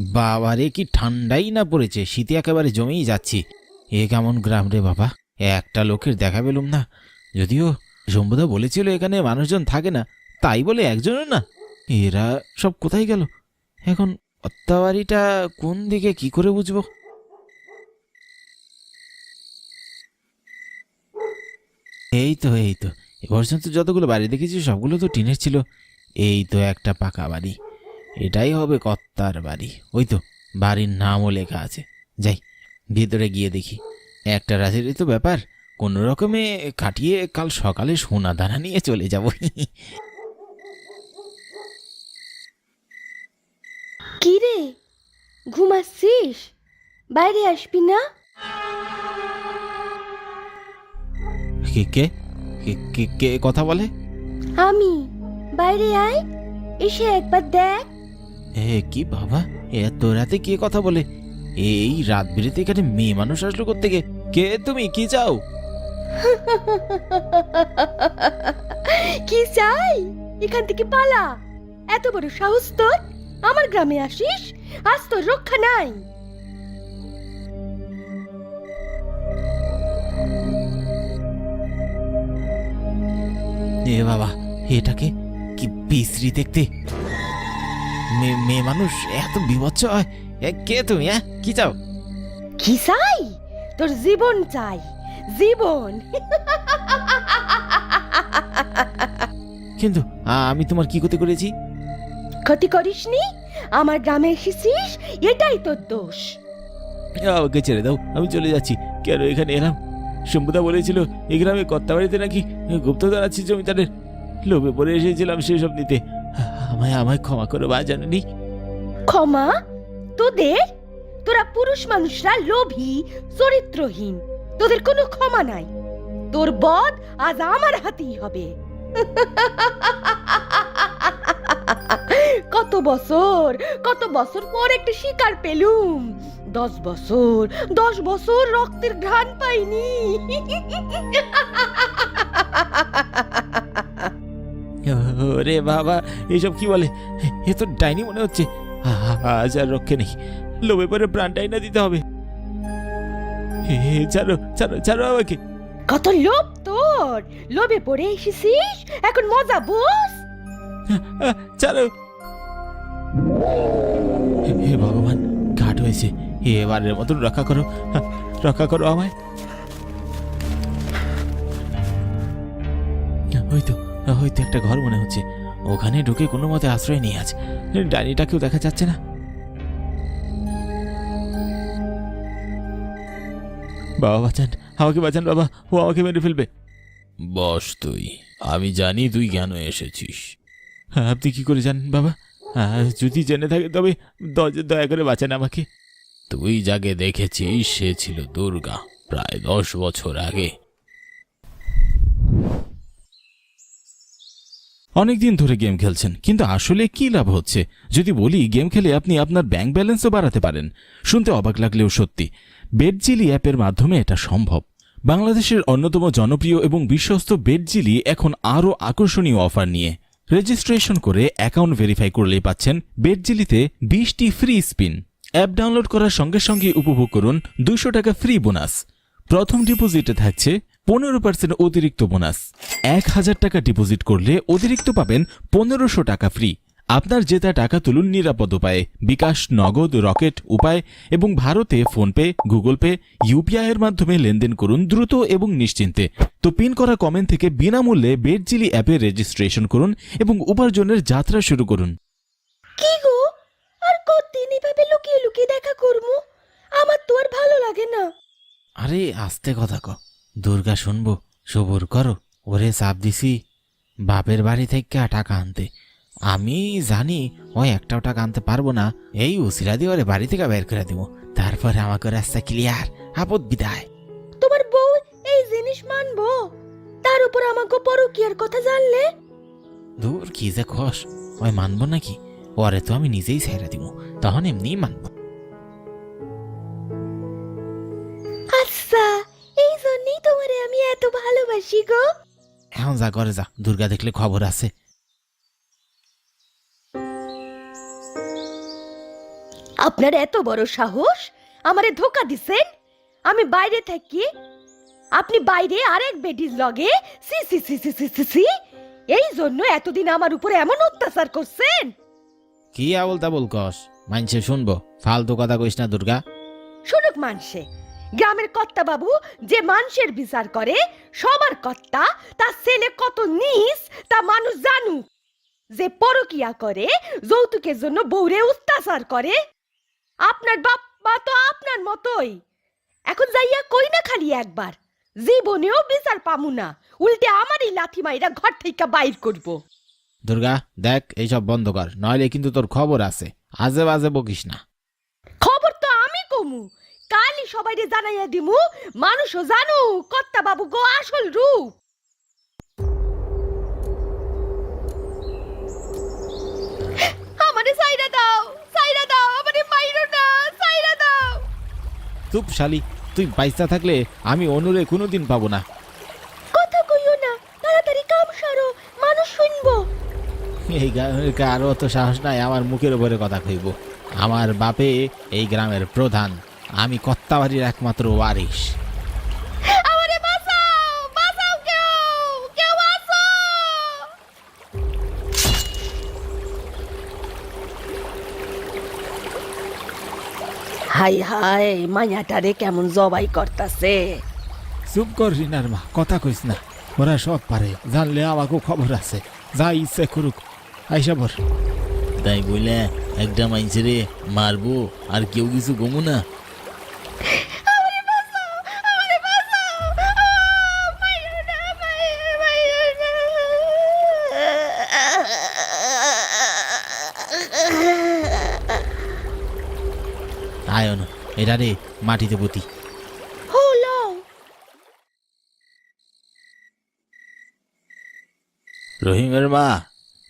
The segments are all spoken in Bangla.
বাবারে, কি ঠান্ডাই না পড়েছে। শীতে একেবারে জমেই যাচ্ছি। এ কেমন গ্রাম রে বাবা? একটা লোকের দেখা পেলুম না। যদিও শম্ভুদা বলেছিল এখানে মানুষজন থাকে না, তাই বলে একজনও না। এরা সব কোথায় গেল? এখন অত্যাবাড়িটা কোন দিকে কি করে বুঝব? এই তো এই তো। এ পর্যন্ত যতগুলো বাড়ি দেখেছি, সবগুলো তো টিনের ছিল। এই তো একটা পাকা বাড়ি। এটাই হবে কর্তার বাড়ি। ওই তো বাড়ির নামও লেখা আছে। যাই ভিতরে গিয়ে দেখি। একটা রাতেরই তো ব্যাপার। কোনো রকমে কাটিয়ে কাল সকালে সোনা দানা নিয়ে চলে যাব। কি রে? ঘুমাচ্ছিস বাইরে আসবি না? কে কে? কে- কে কে কথা বলে? আমি। বাইরে আয় এসে একবার দেখ। এ কি বাবা? এত রাতে কে কথা বলে? এই রাত বেরিতে এখানে মেয়ে মানুষ আসলো থেকে কে তুমি? কি চাও? কি চাই? এখান থেকে পালা। এত বড় সাহস তোর? আমার গ্রামে আসিস? আজ তোর রক্ষা নাই। এ বাবা এটাকে কি বিশ্রী দেখতে? মেয়ে মানুষ এত বিভৎস হয়? কে তুমি হ্যাঁ? কি চাও? কি চাই? তোর জীবন চাই। জীবন। কিন্তু আমি তোমার কি করতে করেছি? ক্ষতি করিসনি? আমার গ্রামে এসেছিস? এটাই তোর দোষ। আমাকে ছেড়ে দাও আমি চলে যাচ্ছি। কেন এখানে এলাম? শম্ভুদা বলেছিল এই গ্রামে কর্তাবাড়িতে নাকি গুপ্তধর আছে জমিদারের। লোভে পড়ে এসেছিলাম সেসব নিতে। আমায় আমায় ক্ষমা করো বা জানেনি ক্ষমা? তোদের? তোরা পুরুষ মানুষরা লোভী, চরিত্রহীন। তোদের কোনো ক্ষমা নাই। তোর বদ আজ আমার হাতেই হবে। কত বছর কত বছর পর একটা শিকার পেলুম। দশ বছর দশ বছর রক্তের ঘ্রাণ পাইনি। ওরে বাবা এসব কি বলে? এ তো ডাইনি মনে হচ্ছে। আজ আর রক্ষে নেই। লোভে পরে প্রাণটাই না দিতে হবে। হে, ছাড়ো ছাড়ো ছাড়ো আমাকে। কত লোভ তোর! লোভে পড়ে এসেছিস? এখন মজা আহ, ছাড়ো। হে হে ভগবান ঘাট হয়েছে। এবারের মতন রক্ষা করো। রক্ষা করো আমায়। হয়তো হয়তো একটা ঘর মনে হচ্ছে। ওখানে ঢুকে কোনো মতে আশ্রয় নিয়ে আছে ডানিটাকেও দেখা যাচ্ছে না। বাবা বাঁচান। আমাকে বাঁচান বাবা। ও আমাকে মেরে ফেলবে। বস তুই। আমি জানি তুই কেন এসেছিস। হ্যাঁ, আপনি কি করে জানেন বাবা? যদি জেনে থাকে তবে দয়া করে বাঁচান আমাকে। তুই যাকে দেখেছিস সে ছিল দুর্গা প্রায় দশ বছর আগে। অনেকদিন ধরে গেম খেলছেন, কিন্তু আসলে কি লাভ হচ্ছে? যদি বলি, গেম খেলে আপনি আপনার ব্যাংক ব্যালেন্সও বাড়াতে পারেন। শুনতে অবাক লাগলেও সত্যি বেডজিলি অ্যাপের মাধ্যমে এটা সম্ভব। বাংলাদেশের অন্যতম জনপ্রিয় এবং বিশ্বস্ত বেডজিলি এখন আরও আকর্ষণীয় অফার নিয়ে। রেজিস্ট্রেশন করে অ্যাকাউন্ট ভেরিফাই করলেই পাচ্ছেন বেডজিলিতে বিশটি ফ্রি স্পিন। অ্যাপ ডাউনলোড করার সঙ্গে সঙ্গে উপভোগ করুন দুশো টাকা ফ্রি বোনাস। প্রথম ডিপোজিটে থাকছে পনেরো পার্সেন্ট অতিরিক্ত বোনাস। এক হাজার টাকা ডিপোজিট করলে অতিরিক্ত পাবেন পনেরোশো টাকা ফ্রি আপনার জেতা টাকা তুলুন নিরাপদ উপায়ে। বিকাশ নগদ রকেট উপায় এবং ভারতে ফোনপে গুগল পে ইউপিআই এর মাধ্যমে লেনদেন করুন দ্রুত এবং নিশ্চিন্তে। তো পিন করা কমেন্ট থেকে বিনামূল্যে বেডজিলি অ্যাপে রেজিস্ট্রেশন করুন এবং উপার্জনের যাত্রা শুরু করুন। কি গো? আর কতদিন এভাবে লুকিয়ে লুকিয়ে দেখা করব? আমার তো আর ভালো লাগে না। আরে আস্তে কথা ক। দুর্গা শুনব সবুর করো ওরে চাপ দিছি। বাপের বাড়ি থেকে টাকা আনতে। আমি জানি ওই একটাও টাকা আনতে পারব না এই উসিরা দিয়ে ওরে বাড়ি থেকে বের করে দিব। তারপরে আমাকে রাস্তা ক্লিয়ার আপদ বিদায়। তোমার বউ এই জিনিস মানবো? তার উপর আমাকে পরকিয়ার কথা জানলে? দূর কি যে খস ওই মানবো নাকি? ওরে তো আমি নিজেই ছেড়ে দিব তখন এমনিই মানবো। আচ্ছা এই জন্যই তোমারে আমি এত ভালোবাসি গো। এখন যা করে যা দুর্গা দেখলে খবর আছে। আপনার এত বড় সাহস? আমারে ধোকা দিছেন? আমি বাইরে থাকি। আপনি বাইরে আরেক বেডির লগে সি সি সি সি সি সি সি। এই জন্য এতদিন আমার উপরে এমন অত্যাচার করছেন। কি আবল তাবল কস? মানছে শুনব। ফালতু কথা কইস না দুর্গা। শুনুক মানসে গ্রামের কর্তা বাবু যে মানুষের বিচার করে, সবার কর্তা, তার ছেলে কত নিস, তা মানুষ জানুক। যে পরকিয়া করে, যৌতুকের জন্য বউরে অত্যাচার করে, আপনার বাপ মা তো আপনার মতোই। এখন যাইয়া কই না খালি একবার, জীবনেও বিচার পামু না, উল্টে আমারই লাথি মাইরা ঘর থেকে বাইর করব। দুর্গা, দেখ, এইসব বন্ধ কর, নইলে কিন্তু তোর খবর আছে, আজে বাজে বকিস না। কালই সবাইরে জানাইয়া দিমু মানুষও জানু কর্তা বাবু গো আসল রূপ। আমারে সাইরা দাও সাইরা দাও আমারে মাইরো না সাইরা দাও। চুপ শালি তুই বাইসা থাকলে আমি অনুরে কোনোদিন পাবো না। কথা কইও না তাড়াতাড়ি কাম সারো মানুষ শুনব। এই গ্রামের কারও তো সাহস নাই আমার মুখের উপরে কথা কইব। আমার বাপে এই গ্রামের প্রধান। আমি কত্তাবাড়ির একমাত্র ওয়ারিশ। হাই হাই মায়াটারে কেমন জবাই করতাছে। চুপ কর রিনার মা কথা কইস না। ওরা সব পারে জানলে আমাকেও খবর আছে। যা ইচ্ছে করুক আইসা বর তাই বলে একটা মাইনছে মারবো আর কেউ কিছু গমু না। এটা রে মাটিতে পুঁতি। হলো। রহিমের মা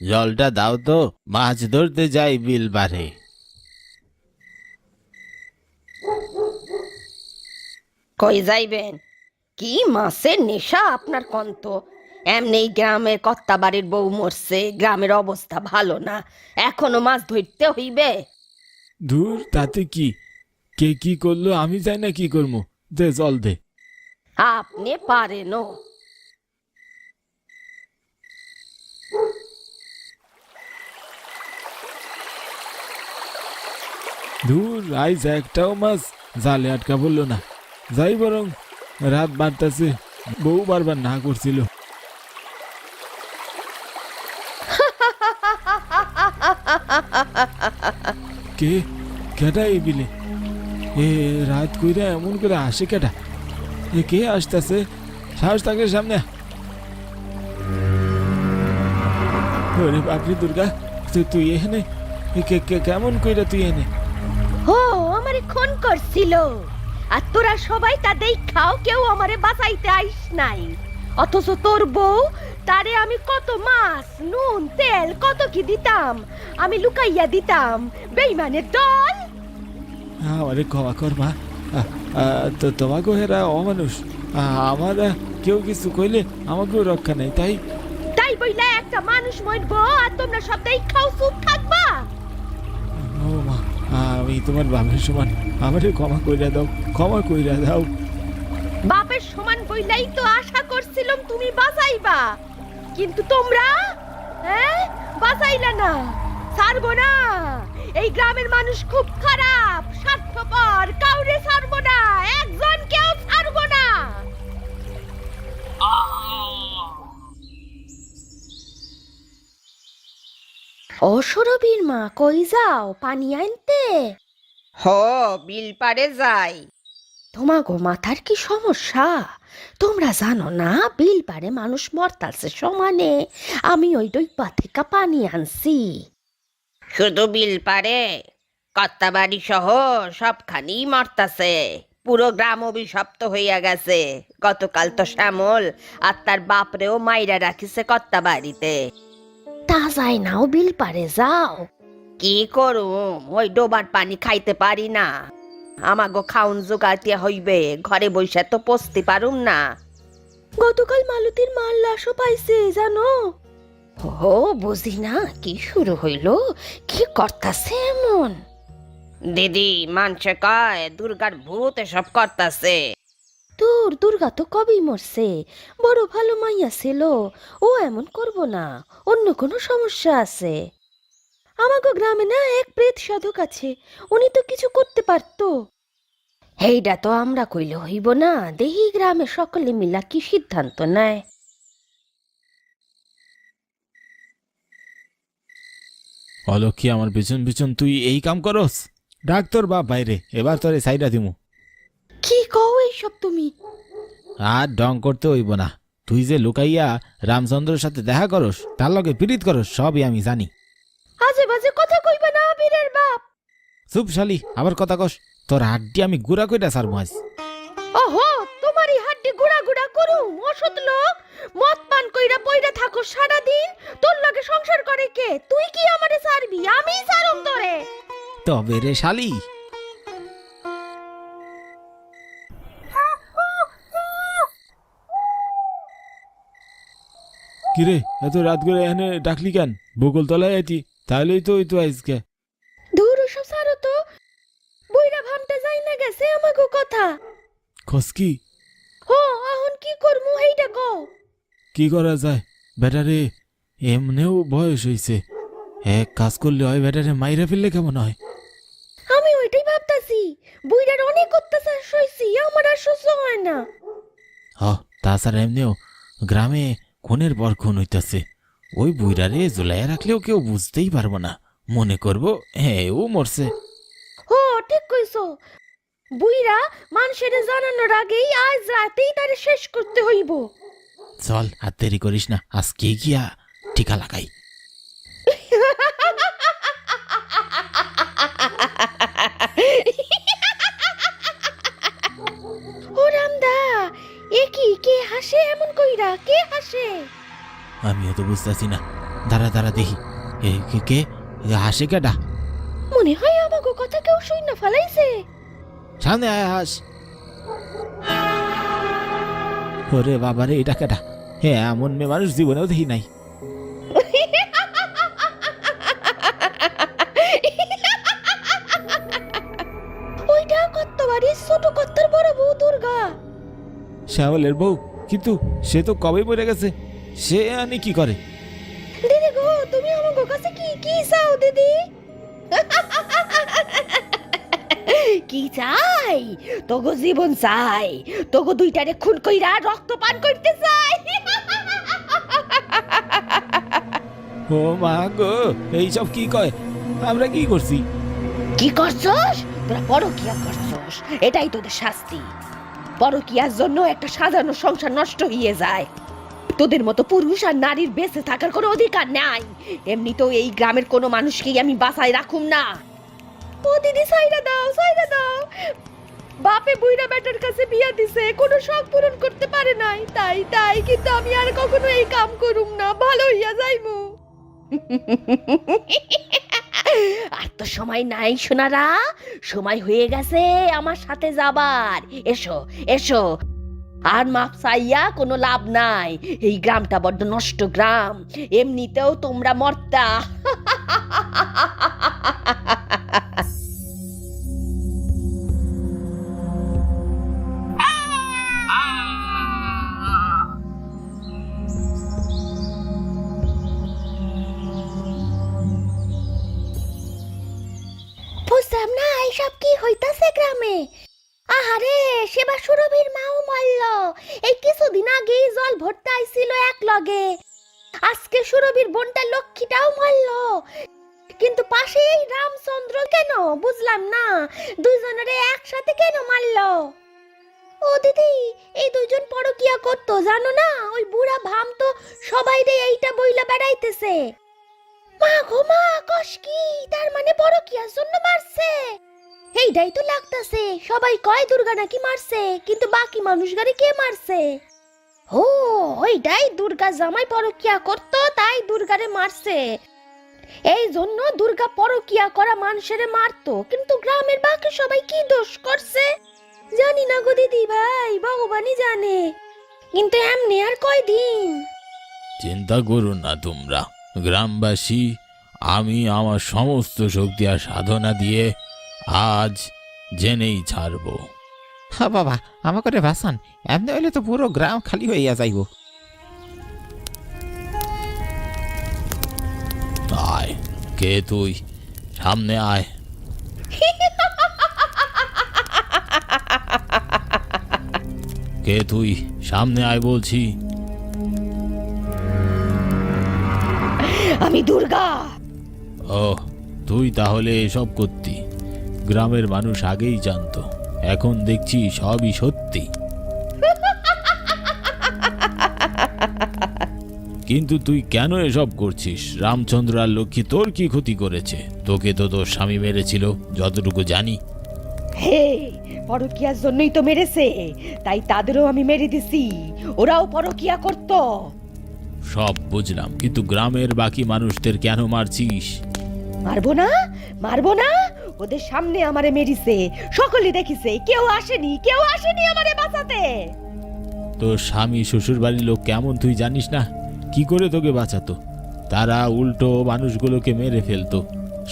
জলটা দাও তো মাছ ধরতে যাই বিল বাড়ে। কই যাইবেন? কি মাছের নেশা আপনার কন্ত এমনি গ্রামের কত্তা বাড়ির বউ মরছে গ্রামের অবস্থা ভালো না। এখনও মাছ ধরতে হইবে? দূর তাতে কি? কে কি করল? আমি জানি না কি করব। দে জল দে। আপনি পারেনও দূর আইজ একটাও মাছ। জালে আটকা পড়ল না। যাই বরং রাত বাড়তাছে। বউ বারবার না করছিল। কে? কেটা এই বিলে? এ, রাত কইরা এমন করে আসে কেটা এ, কে আসতেছে? সাহস থাকলে সামনে। ওরে বাপরে দুর্গা তুই তুই এখানে? কেমন কইরা তুই এনে? ও আমারে খুন করছিল। আর তোরা সবাই তা দেখাও কেউ আমারে বাঁচাইতে আইস নাই। অথচ তোর বউ, তারে আমি কত মাছ, নুন, তেল, কত কি দিতাম? আমি লুকাইয়া দিতাম। বেইমানের দল আমারে ক্ষমা কর মা। তো তোমাকেও হেরা অমানুষ। আমার কেউ কিছু কইলে আমাকেও রক্ষা নেই তাই? তাই বইলা একটা মানুষ মরবো আর তোমরা সব দেখাও চুপ থাকবা। ও মা আমি তোমার বাপের সমান আমারে ক্ষমা কইরা দাও ক্ষমা কইরা দাও। বাপের সমান বইলাই তো আশা করছিলাম তুমি বাঁচাইবা। কিন্তু তোমরা হ্যাঁ বাঁচাইলা না ছাড়বো না। এই গ্রামের মানুষ খুব খারাপ স্বার্থপর কাউরে ছাড়বো না একজন কেউ ছাড়বো না। ও সুরবীর মা কই যাও পানি আনতে? হ বিল পারে যাই। তোমাগো মাথার কি সমস্যা? তোমরা জানো না বিল পারে মানুষ মরতাছে সমানে। আমি ওই ডইপা থেকে পানি আনছি। শুধু বিল পারে কত্তাবাড়ি সহ সবখানি মরতাছে। পুরো গ্রাম অভিশপ্ত হইয়া গেছে। গতকাল তো শ্যামল আর তার বাপরেও মাইরা রাখিছে কত্তাবাড়িতে। তা যায় নাও বিল পারে যাও। কি করুম ওই ডোবার পানি খাইতে পারি না। আমাগো খাউন জোগাতে হইবে ঘরে বইসা তো পচতে পারুম না। গতকাল মালতীর মাল লাশও পাইছে জানো? ও বুঝি না কি শুরু হইল? কি করতাছে এমন? দিদি মানছে কয় দুর্গার ভূত এসব করতাছে। তোর দুর্গা তো কবেই মরছে। বড় ভালো মাইয়া ছিল। ও এমন করব না অন্য কোনো সমস্যা আছে। আমাকে গ্রামে না এক প্রেত সাধক আছে উনি তো কিছু করতে পারতো। হেইডা তো আমরা কইলে হইব না দেহি গ্রামে সকলে মিলা কি সিদ্ধান্ত নেয়? অলক্ষী আমার পিছন পিছন তুই এই কাম করস? ডাক্তার বাপ বাইরে এবার তোরে সাইডা দিমু। কি কও এইসব তুমি? আর ডং করতে হইব না। তুই যে লুকাইয়া রামচন্দ্রের সাথে দেখা করস তার লগে পীড়িত করস সবই আমি জানি। আজে বাজে কথা কইবা না বীরের বাপ। চুপ শালি আবার কথা কস। তোর হাড্ডি আমি গুড়া কইটা সারবো আজ। ওহো তোমারই হাড্ডি গুড়া গুড়া করু অসৎ লোক। মদ পান কইরা পইরা থাকো সারা দিন তোর লগে সংসার করে কে? তুই কি আমারে ছাড়বি? আমি ছাড়ুম তোরে। তবে রে শালি। কিরে এত রাত করে এখানে ডাকলি কেন? বকুল তলায় আইতি তাহলেই তো ওই তো আজকে। দূর সব ছাড়ো তো। বইরা ভামটা যাই না গেছে আমাকে কথা। খসকি হো এখন কি করমু হেইটা কও কি করা যায়? ব্যাটারে এমনেও বয়স হইছে। এক কাজ করলে হয় ব্যাটারে মাইরা ফেললে কেমন হয়? আমি ওইটাই ভাবতাছি। বুইরার অনেক অত্যাচার সইছি আমার আর সহ্য হয় না। হ তাছাড়া এমনিও গ্রামে খুনের পর খুন হইতাছে। ওই বুইরারে জুলাইয়া রাখলেও কেউ বুঝতেই পারব না। মনে করব হ্যাঁ ও মরছে। হো ঠিক কইছো। বুইরা মানুষের জানানোর আগেই আজ রাতেই তারে শেষ করতে হইব। চল আর দেরি করিস না। আজকে গিয়া টিকা লাগাই। ও রামদা এ কি? কে হাসে? এমন কইরা? কে হাসে? আমিও তো বুঝতেছি না। দাঁড়া দাঁড়া দেখি। এ কে কে? এ হাসে কেডা? মনে হয় আমাকে কথা কেউ না ফালাইছে। সামনে আয় হাস। ওরে বাবারে এটা কেটা হ্যাঁ এমন মেয়ে মানুষ জীবনেও দেখি নাই। ওইটা কত ছোট কত্তর বড় বউ দুর্গা। শ্যামলের বউ? কিন্তু সে তো কবে মরে গেছে। সে আনি কি করে? দিদি গো তুমি আমাকে কাছে কি কি চাও দিদি? কি চাই? তোগো জীবন চাই। তোগো দুইটারে খুন কইরা রক্ত পান করতে চাই। ও মা গো এইসব কি কয়? আমরা কি করছি? কি করছস? তোরা পরকিয়া করছস। এটাই তোদের শাস্তি। পরকিয়ার জন্য একটা সাজানো সংসার নষ্ট হয়ে যায়। তোদের মতো পুরুষ আর নারীর বেঁচে থাকার কোনো অধিকার নাই। এমনিতেও এই গ্রামের কোনো মানুষকেই আমি বাসায় রাখুম না। ও দিদি, সাইরা দাও সাইরা দাও। বাপে বুইরা বেটার কাছে বিয়া দিছে, কোনো শখ পূরণ করতে পারে নাই। তাই তাই কিন্তু আমি আর কখনো এই কাম করুম না, ভালো হইয়া যাইমু। আর তো সময় নাই, সোনারা। সময় হয়ে গেছে আমার সাথে যাবার। এসো এসো। আর মাপ চাইয়া কোনো লাভ নাই। এই গ্রামটা বড্ড নষ্ট গ্রাম। এমনিতেও তোমরা মর্তা। হইতাছে গ্রামে? আহারে সেবা সুরভির মাও মরল। এই কিছুদিন আগেই জল ভরতে আইছিল এক লগে আজকে সুরভির বোনটা লক্ষ্মীটাও মরল। কিন্তু পাশে এই রামচন্দ্র কেন? বুঝলাম না। দুইজনের একসাথে কেন মারল? ও দিদি, এই দুইজন পরকিয়া করতো, জানো না? ওই বুড়া ভাম তো সবাই রে এইটা বইলা বেড়াইতেছে। মা গো মা, কস কি? তার মানে পরকিয়ার জন্য মারছে। এইটাই তো লাগতাছে। সবাই কয়, দুর্গা নাকি মারছে? কিন্তু বাকি মানুষগারে কে মারছে? ও, ওইটাই দুর্গা জামাই পরকিয়া করতো, তাই দুর্গারে মারছে। এই জন্য দুর্গা পরকিয়া করা মানুষেরে মারতো। কিন্তু গ্রামের বাকি সবাই কি দোষ করছে? জানি না গো দিদি ভাই, ভগবানই জানে। কিন্তু এমনি আর কয়দিন? চিন্তা করো না তোমরা। গ্রামবাসী, আমি আমার সমস্ত শক্তি আর সাধনা দিয়ে আজ জেনেই ছাড়বো। হ্যাঁ বাবা আমাকে রে ভাসান এমনি হইলে তো পুরো গ্রাম খালি হইয়া যাইব। আয় কে তুই? সামনে আয়। কে তুই? সামনে আয় বলছি। আমি দুর্গা। ও তুই তাহলে এসব করতি। গ্রামের মানুষ আগেই জানতো এখন দেখছি সবই সত্যি। কিন্তু তুই কেন এসব করছিস? রামচন্দ্র আর লক্ষ্মী তোর কি ক্ষতি করেছে? তোকে তো তোর স্বামী মেরেছিল যতটুকু জানি। হে পরকিয়ার জন্যই তো মেরেছে তাই তাদেরও আমি মেরে দিছি ওরাও পরকিয়া করতো। সব বুঝলাম কিন্তু গ্রামের বাকি মানুষদের কেন মারছিস? মারবো না? মারবো না? ওদের সামনে আমারে মেরিছে। সকলে দেখিছে কেউ আসেনি কেউ আসেনি আমারে বাঁচাতে। তোর স্বামী শ্বশুর বাড়ির লোক কেমন তুই জানিস না? কি করে তোকে বাঁচাতো? তারা উল্টো মানুষগুলোকে মেরে ফেলতো।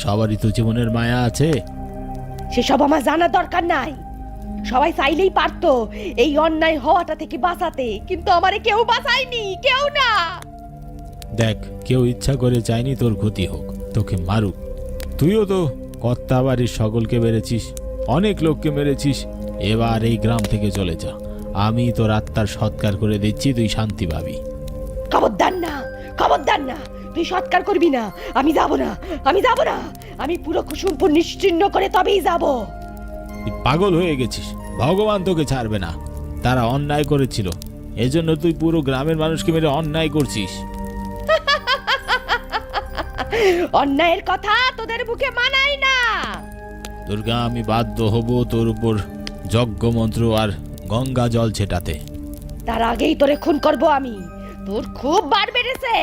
সবারই তো জীবনের মায়া আছে। সেসব আমার জানার দরকার নাই। সবাই চাইলেই পারতো এই অন্যায় হওয়াটা থেকে বাঁচাতে কিন্তু আমারে কেউ বাঁচায়নি কেউ না। দেখ কেউ ইচ্ছা করে চায়নি তোর ক্ষতি হোক তোকে মারুক। তুইও তো কর্তা বাড়ির সকলকে মেরেছিস অনেক লোককে মেরেছিস এবার এই গ্রাম থেকে চলে যা। আমি তোর আত্মার সৎকার করে দিচ্ছি তুই শান্তি পাবি। খবরদার না খবরদার না তুই সৎকার করবি না। আমি যাব না আমি যাব না। আমি পুরো কুসুমপুর নিশ্চিন্ন করে তবেই যাব। তুই পাগল হয়ে গেছিস ভগবান তোকে ছাড়বে না। তারা অন্যায় করেছিল এজন্য তুই পুরো গ্রামের মানুষকে মেরে অন্যায় করছিস। অন্যায়ের কথা তোদের মুখে মানাই না। দুর্গা আমি বাধ্য হব তোর উপর যজ্ঞ মন্ত্র আর গঙ্গা জল ছেটাতে। তার আগেই তোরে খুন করব আমি। তোর খুব বার বেড়েছে।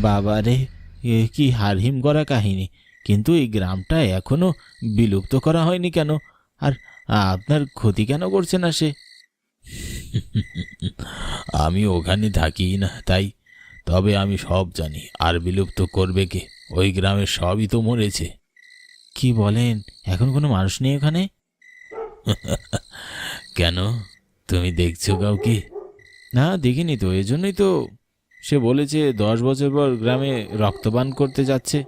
বাবারে এ কি হারহিম করা কাহিনী? কিন্তু এই গ্রামটা এখনও বিলুপ্ত করা হয়নি কেন? আর আপনার ক্ষতি কেন করছে না সে? আমি ওখানে থাকি না, তাই। তবে আমি সব জানি, আর বিলুপ্ত করবে কে? ওই গ্রামের সবই তো মরেছে। কি বলেন, এখন কোনো মানুষ নেই ওখানে? কেন? তুমি দেখছ কাউকে? না, দেখিনি তো, এজন্যই তো সে বলেছে, দশ বছর পর গ্রামে রক্তপান করতে যাচ্ছে।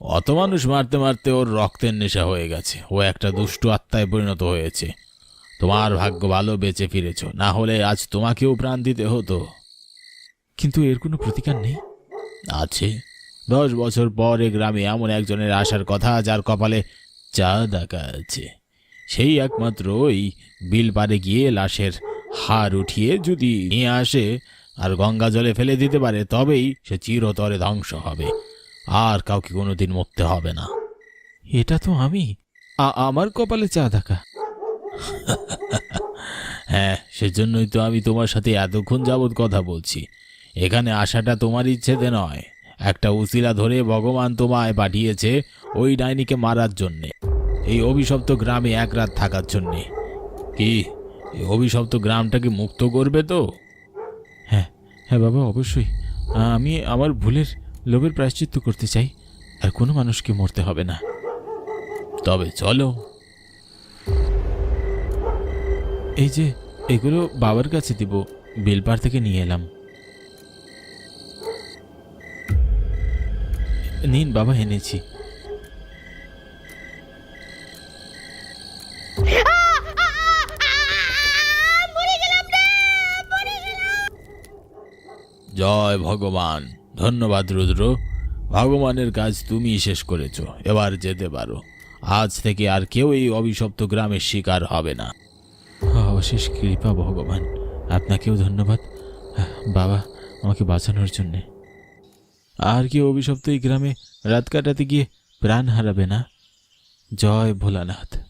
অত মানুষ মারতে মারতে ওর রক্তের নেশা হয়ে গেছে। ও একটা দুষ্টু আত্মায় পরিণত হয়েছে। তোমার ভাগ্য ভালো বেঁচে ফিরেছ। না হলে আজ তোমাকেও প্রাণ দিতে হতো। কিন্তু এর কোনো প্রতিকার নেই? আছে। দশ বছর পর এ গ্রামে এমন একজনের আসার কথা যার কপালে চা ডাকা আছে। সেই একমাত্র ওই বিল পারে গিয়ে লাশের হার উঠিয়ে যদি নিয়ে আসে আর গঙ্গা জলে ফেলে দিতে পারে তবেই সে চিরতরে ধ্বংস হবে। আর কাউকে কোনোদিন মরতে হবে না। এটা তো আমি। আমার কপালে চা থাকা হ্যাঁ সেজন্যই তো আমি তোমার সাথে এতক্ষণ যাবৎ কথা বলছি। এখানে আসাটা তোমার ইচ্ছেতে নয়। একটা উসিলা ধরে ভগবান তোমায় পাঠিয়েছে ওই ডাইনিকে মারার জন্যে। এই অভিশপ্ত গ্রামে এক রাত থাকার জন্যে। কি? এই অভিশপ্ত গ্রামটাকে মুক্ত করবে তো? হ্যাঁ হ্যাঁ বাবা, অবশ্যই। আমি আমার ভুলের লোভের প্রায়শ্চিত্ত করতে চাই। আর কোনো মানুষকে মরতে হবে না। তবে চলো। এই যে, এগুলো বাবার কাছে দিব। বেলপাড় থেকে নিয়ে এলাম। নিন বাবা, এনেছি। জয় ভগবান। ধন্যবাদ, রুদ্র। ভগবানের কাজ তুমি শেষ করেছ। এবার যেতে পারো। আজ থেকে আর কেউ এই অভিশপ্ত গ্রামের শিকার হবে না। অশেষ কৃপা, ভগবান। আপনাকেও ধন্যবাদ। বাবা, আমাকে বাঁচানোর জন্যে। আর কি অভিশপ্ত এই গ্রামে রাত কাটাতে গিয়ে প্রাণ হারাবে না? জয় ভোলানাথ।